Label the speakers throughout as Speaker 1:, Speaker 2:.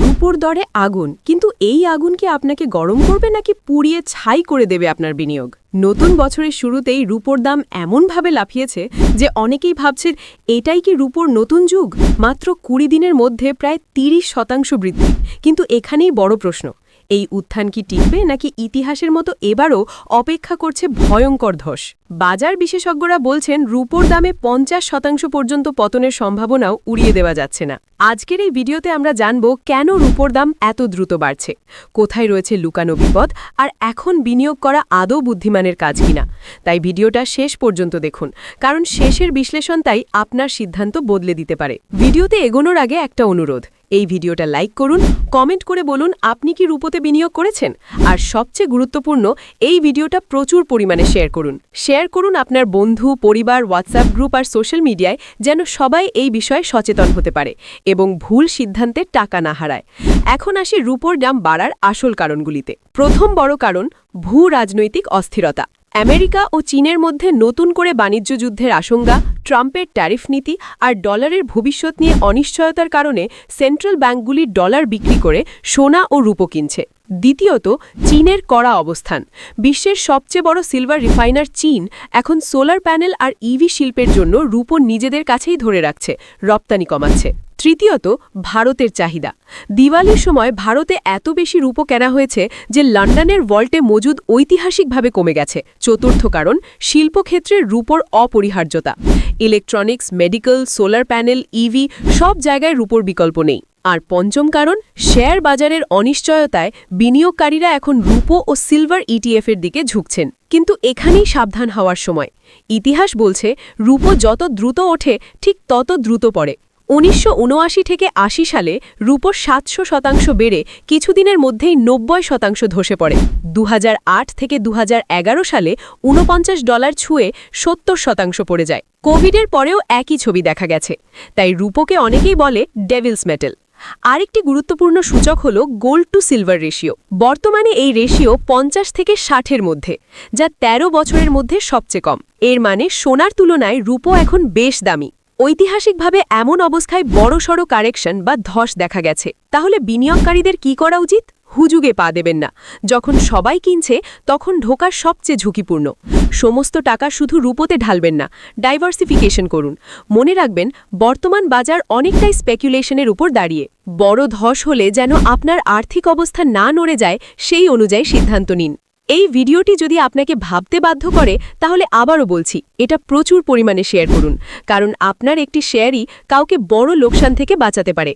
Speaker 1: রূপোর দরে আগুন। কিন্তু এই আগুন কি আপনাকে গরম করবে নাকি পুড়িয়ে ছাই করে দেবে আপনার বিনিয়োগ? নতুন বছরের শুরুতেই রূপোর দাম এমনভাবে লাফিয়েছে যে অনেকেই ভাবছেন, এটাই কি রূপোর নতুন যুগ? মাত্র কুড়ি দিনের মধ্যে প্রায় তিরিশ শতাংশ বৃদ্ধি। কিন্তু এখানেই বড় প্রশ্ন। এই উত্থান কি টিকবে নাকি ইতিহাসের মতো এবারও অপেক্ষা করছে ভয়ঙ্কর ধস? বাজার বিশেষজ্ঞরা বলছেন, রূপোর দামে পঞ্চাশ শতাংশ পর্যন্ত পতনের সম্ভাবনাও উড়িয়ে দেওয়া যাচ্ছে না। আজকের এই ভিডিওতে আমরা জানব, কেন রূপোর দাম এত দ্রুত বাড়ছে? কোথায় রয়েছে লুকানো বিপদ? আর এখন বিনিয়োগ করা আদৌ বুদ্ধিমানের কাজ কিনা? তাই ভিডিওটা শেষ পর্যন্ত দেখুন, কারণ শেষের বিশ্লেষণ তাই আপনার সিদ্ধান্ত বদলে দিতে পারে। ভিডিওতে এগোনোর আগে একটা অনুরোধ এই ভিডিওটা লাইক করুন, কমেন্ট করে বলুন আপনি কি রূপোতে বিনিয়োগ করেছেন। আর সবচেয়ে গুরুত্বপূর্ণ, এই ভিডিওটা প্রচুর পরিমাণে শেয়ার করুন। শেয়ার করুন আপনার বন্ধু, পরিবার হোয়াটসঅ্যাপ গ্রুপ আর সোশ্যাল মিডিয়ায় যেন সবাই এই বিষয়ে সচেতন হতে পারে এবং ভুল সিদ্ধান্তে টাকা না হারায়। এখন আসি রূপোর দাম বাড়ার আসল কারণগুলিতে। প্রথম বড় কারণ ভূ রাজনৈতিক অস্থিরতা। আমেরিকা ও চীনের মধ্যে নতুন করে বাণিজ্য যুদ্ধের আশঙ্কা, ট্রাম্পের ট্যারিফ নীতি আর ডলারের ভবিষ্যৎ নিয়ে অনিশ্চয়তার কারণে সেন্ট্রাল ব্যাংকগুলি ডলার বিক্রি করে সোনা ও রূপো কিনছে। দ্বিতীয়ত, চীনের কড়া অবস্থান। বিশ্বের সবচেয়ে বড় সিলভার রিফাইনার চীন এখন সোলার প্যানেল আর ইভি শিল্পের জন্য রূপো নিজেদের কাছেই ধরে রাখছে, রপ্তানি কমাচ্ছে। তৃতীয়ত, ভারতের চাহিদা। দিওয়ালির সময় ভারতে এত বেশি রূপো কেনা হয়েছে যে লন্ডনের ভল্টে মজুদ ঐতিহাসিকভাবে কমে গেছে। চতুর্থ কারণ, শিল্পক্ষেত্রের রূপোর অপরিহার্যতা। Electronics, medical, solar panel EV সব জায়গায় রূপোর বিকল্প নেই। আর পঞ্চম কারণ, শেয়ার বাজারের অনিশ্চয়তায় বিনিয়োগকারীরা এখন রূপো ও সিলভার ইটিএফ এর দিকে ঝুঁকছেন। কিন্তু এখানেই সাবধান হওয়ার সময়। ইতিহাস বলছে, রূপো যত দ্রুত ওঠে, ঠিক তত দ্রুত পড়ে। উনিশশো উনআশি থেকে আশি সালে রূপো সাতশো শতাংশ বেড়ে কিছুদিনের মধ্যেই নব্বই শতাংশ ধসে পড়ে। দু হাজার আট থেকে দু হাজার এগারো সালে ঊনপঞ্চাশ ডলার ছুঁয়ে সত্তর শতাংশ পড়ে যায়। কোভিডের পরেও একই ছবি দেখা গেছে। তাই রূপোকে অনেকেই বলে ডেভিলস মেটেল। আরেকটি গুরুত্বপূর্ণ সূচক হল গোল্ড টু সিলভার রেশিও। বর্তমানে এই রেশিও পঞ্চাশ থেকে ষাটের মধ্যে, যা ১৩ বছরের মধ্যে সবচেয়ে কম। এর মানে সোনার তুলনায় রূপো এখন বেশ দামি। ঐতিহাসিকভাবে এমন অবস্থায় বড়সড় কারেকশন বা ধস দেখা গেছে। তাহলে বিনিয়োগকারীদের কি করা উচিত? হুজুগে পা দেবেন না। যখন সবাই কিনছে, তখন ঢোকার সবচেয়ে ঝুঁকিপূর্ণ। সমস্ত টাকা শুধু রূপোতে ঢালবেন না ডাইভার্সিফিকেশন করুন। মনে রাখবেন, বর্তমান বাজার অনেকটাই স্পেকুলেশনের উপর দাঁড়িয়ে। বড় ধস হলে যেন আপনার আর্থিক অবস্থা না নড়ে যায়, সেই অনুযায়ী সিদ্ধান্ত নিন। এই ভিডিওটি যদি আপনাকে ভাবতে বাধ্য করে, তাহলে আবারও বলছি, এটা প্রচুর পরিমাণে শেয়ার করুন। কারণ আপনার একটি শেয়ারই কাউকে বড় লোকসান থেকে বাঁচাতে পারে।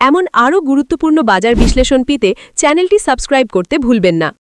Speaker 1: এমন আরও গুরুত্বপূর্ণ বাজার বিশ্লেষণ পেতে চ্যানেলটি সাবস্ক্রাইব করতে ভুলবেন না।